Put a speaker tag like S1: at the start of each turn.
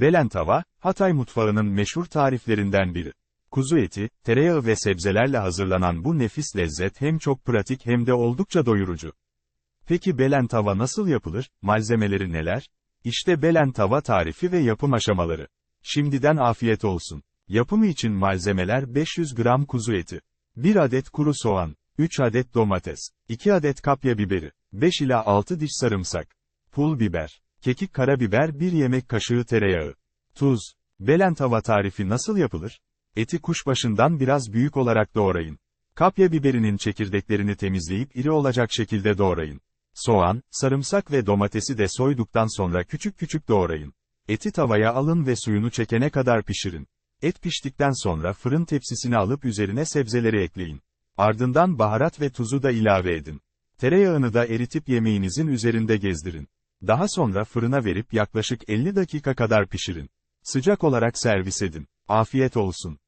S1: Belen tava, Hatay mutfağının meşhur tariflerinden biri. Kuzu eti, tereyağı ve sebzelerle hazırlanan bu nefis lezzet hem çok pratik hem de oldukça doyurucu. Peki belen tava nasıl yapılır, malzemeleri neler? İşte belen tava tarifi ve yapım aşamaları. Şimdiden afiyet olsun. Yapımı için malzemeler 500 gram kuzu eti, 1 adet kuru soğan, 3 adet domates, 2 adet kapya biberi, 5 ila 6 diş sarımsak, pul biber, kekik karabiber 1 yemek kaşığı tereyağı, tuz. Belen tava tarifi nasıl yapılır? Eti kuşbaşından biraz büyük olarak doğrayın. Kapya biberinin çekirdeklerini temizleyip iri olacak şekilde doğrayın. Soğan, sarımsak ve domatesi de soyduktan sonra küçük küçük doğrayın. Eti tavaya alın ve suyunu çekene kadar pişirin. Et piştikten sonra fırın tepsisine alıp üzerine sebzeleri ekleyin. Ardından baharat ve tuzu da ilave edin. Tereyağını da eritip yemeğinizin üzerinde gezdirin. Daha sonra fırına verip yaklaşık 50 dakika kadar pişirin. Sıcak olarak servis edin. Afiyet olsun.